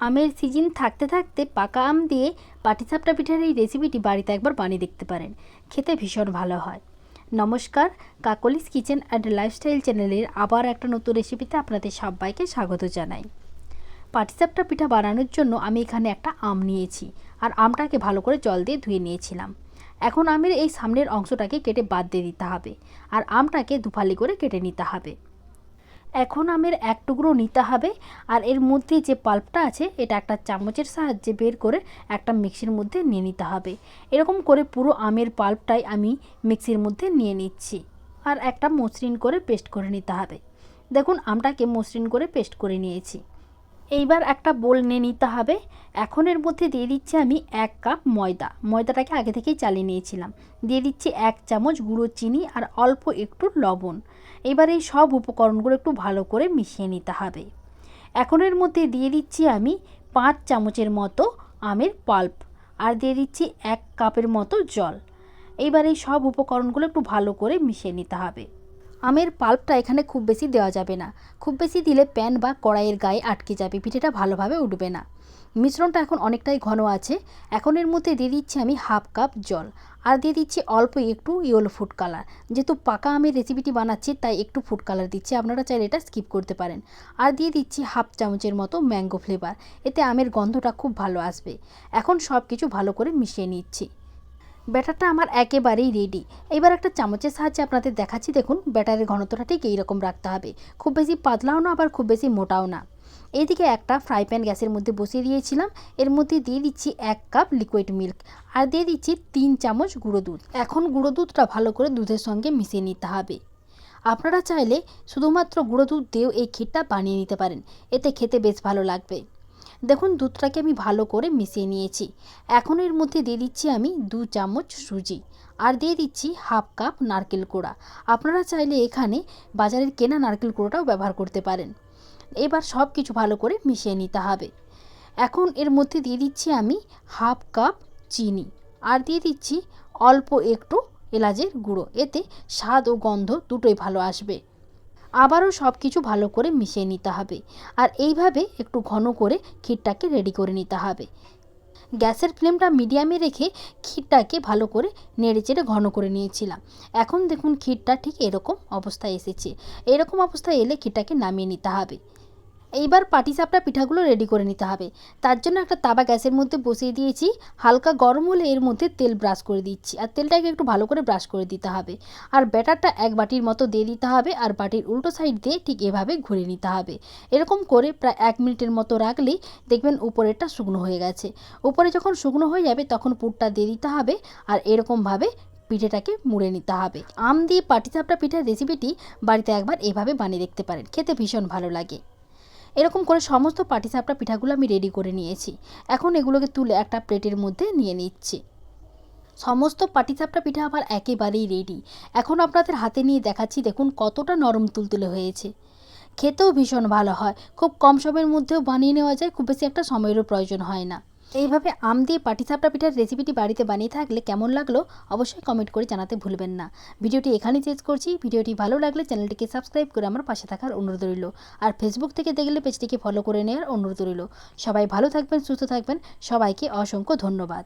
আমের সিজন থাকতে থাকতে পাকা আম দিয়ে পাটিসাপটা পিঠার এই রেসিপিটি বাড়িতে একবার বানিয়ে দেখতে পারেন। খেতে ভীষণ ভালো হয়। নমস্কার, কাকলিস কিচেন অ্যান্ড লাইফস্টাইল চ্যানেলের আবার একটা নতুন রেসিপিতে আপনাদের সবাইকে স্বাগত জানাই। পাটিসাপটা পিঠা বানানোর জন্য আমি এখানে একটা আম নিয়েছি আর আমটাকে ভালো করে জল দিয়ে ধুয়ে নিয়েছিলাম। এখন আমের এই সামনের অংশটাকে কেটে বাদ দিয়ে দিতে হবে আর আমটাকে দুফালি করে কেটে নিতে হবে। এখন আমের এক টুকরো নিতে হবে আর এর মধ্যে যে পাল্পটা আছে, এটা একটা চামচের সাহায্যে বের করে একটা মিক্সির মধ্যে নিয়ে নিতে হবে। এরকম করে পুরো আমের পাল্পটাই আমি মিক্সির মধ্যে নিয়ে নিচ্ছি আর একটা মসৃণ করে পেস্ট করে নিতে হবে। দেখুন, আমটাকে মসৃণ করে পেস্ট করে নিয়েছি। এইবার একটা বোল নিয়ে নিতে হবে। এখন এর মধ্যে দিয়ে দিচ্ছি আমি এক কাপ ময়দা। ময়দাটাকে আগে থেকেই চালিয়ে নিয়েছিলাম। দিয়ে দিচ্ছি এক চামচ গুঁড়ো চিনি আর অল্প একটু লবণ। এবার এই সব উপকরণগুলো একটু ভালো করে মিশিয়ে নিতে হবে। এখন এর মধ্যে দিয়ে দিচ্ছি আমি পাঁচ চামচের মতো আমের পাল্প আর দিয়ে দিচ্ছি এক কাপের মতো জল। এইবার এই সব উপকরণগুলো একটু ভালো করে মিশিয়ে নিতে হবে। আমের পাল্পটা এখানে খুব বেশি দেওয়া যাবে না। খুব বেশি দিলে প্যান বা কড়াইয়ের গায়ে আটকে যাবে, পিঠেটা ভালোভাবে উঠবে না। মিশ্রণটা এখন অনেকটাই ঘন আছে। এখন এর মধ্যে দিয়ে দিচ্ছি আমি হাফ কাপ জল। আর দিয়ে দিচ্ছি অল্প একটু ইয়েলো ফুড কালার। যেহেতু পাকা আমের রেসিপিটি বানাচ্ছি, তাই একটু ফুড কালার দিচ্ছি। আপনারা চাইলে এটা স্কিপ করতে পারেন। আর দিয়ে দিচ্ছি হাফ চামচের মতো ম্যাঙ্গো ফ্লেভার। এতে আমের গন্ধটা খুব ভালো আসবে। এখন সব কিছু ভালো করে মিশিয়ে নিচ্ছি। ব্যাটারটা আমার একেবারেই রেডি এবার একটা চামচের সাহায্যে আপনাদের দেখাচ্ছি, দেখুন, ব্যাটারের ঘনত্বটা ঠিক এইরকম রাখতে হবে। খুব বেশি পাতলাও না, আবার খুব বেশি মোটাও না। এইদিকে একটা ফ্রাই প্যান গ্যাসের মধ্যে বসিয়ে দিয়েছিলাম। এর মধ্যে দিয়ে দিচ্ছি এক কাপ লিকুইড মিল্ক আর দিয়ে দিচ্ছি তিন চামচ গুঁড়ো দুধ। এখন গুঁড়ো দুধটা ভালো করে দুধের সঙ্গে মিশিয়ে নিতে হবে। আপনারা চাইলে শুধুমাত্র গুঁড়ো দুধ দিয়েও এই ক্ষীরটা বানিয়ে নিতে পারেন। এতে খেতে বেশ ভালো লাগবে। দেখুন দুধটাকে আমি ভালো করে মিশিয়ে নিয়েছি। এখন এর মধ্যে দিয়ে দিচ্ছি আমি দু চামচ সুজি। আর দিয়ে দিচ্ছি হাফ কাপ নারকেল কোড়া। আপনারা চাইলে এখানে বাজারের কেনা নারকেল কোড়াটাও ব্যবহার করতে পারেন। এবার সব কিছু ভালো করে মিশিয়ে নিতে হবে। এখন এর মধ্যে দিয়ে দিচ্ছি আমি হাফ কাপ চিনি। আর দিয়ে দিচ্ছি অল্প একটু এলাচের গুঁড়ো। এতে স্বাদ ও গন্ধ দুটোই ভালো আসবে। আবারও সব কিছু ভালো করে মিশিয়ে নিতে হবে। আর এইভাবে একটু ঘন করে ক্ষীরটাকে রেডি করে নিতে হবে। গ্যাসের ফ্লেমটা মিডিয়ামে রেখে ক্ষীরটাকে ভালো করে নেড়ে চেড়ে ঘন করে নিয়েছিলাম। এখন দেখুন ক্ষীরটা ঠিক এরকম অবস্থায় এসেছে। এরকম অবস্থায় এলে ক্ষীরটাকে নামিয়ে নিতে হবে। এইবার পাটিসাপটা পিঠাগুলো রেডি করে নিতে হবে। তার জন্য একটা তাবা গ্যাসের মধ্যে বসিয়ে দিয়েছি। হালকা গরম হলে এর মধ্যে তেল ব্রাশ করে দিচ্ছি। আর তেলটাকে একটু ভালো করে ব্রাশ করে দিতে হবে। আর ব্যাটারটা এক বাটির মতো দিয়ে দিতে হবে আর বাটির উল্টো সাইড দিয়ে ঠিক এভাবে ঘুরে নিতে হবে। এরকম করে প্রায় এক মিনিটের মতো রাখলেই দেখবেন উপরেরটা শুকনো হয়ে গেছে। উপরে যখন শুকনো হয়ে যাবে তখন পুরটা দিয়ে দিতে হবে আর এরকমভাবে পিঠেটাকে মুড়ে নিতে হবে। আম দিয়ে পাটিসাপটা পিঠার রেসিপিটি বাড়িতে একবার এভাবে বানিয়ে দেখতে পারেন। খেতে ভীষণ ভালো লাগে। এরকম করে সমস্ত পাটিসাপটা পিঠাগুলো আমি রেডি করে নিয়েছি। এখন এগুলোকে তুলে একটা প্লেটের মধ্যে নিয়ে নিচ্ছি। সমস্ত পাটিসাপটা পিঠা আমার একেবারেই রেডি এখন আপনাদের হাতে নিয়ে দেখাচ্ছি, দেখুন কতটা নরম তুলতুলে হয়েছে। খেতেও ভীষণ ভালো হয়। খুব কম সময়ের মধ্যেও বানিয়ে নেওয়া যায়, খুব বেশি একটা সময়েরও প্রয়োজন হয় না। এইভাবে আম দিয়ে পাটিসাপটা পিঠার রেসিপিটি বাড়িতে বানিয়ে থাকলে কেমন লাগল অবশ্যই কমেন্ট করে জানাতে ভুলবেন না। ভিডিওটি এখানেই শেষ করছি। ভিডিওটি ভালো লাগলে চ্যানেলটিকে সাবস্ক্রাইব করে আমার পাশে থাকার অনুরোধ রইল। আর ফেসবুক থেকে দেখলে পেজটিকে ফলো করে নেওয়ার অনুরোধ রইল। সবাই ভালো থাকবেন, সুস্থ থাকবেন। সবাইকে অসংখ্য ধন্যবাদ।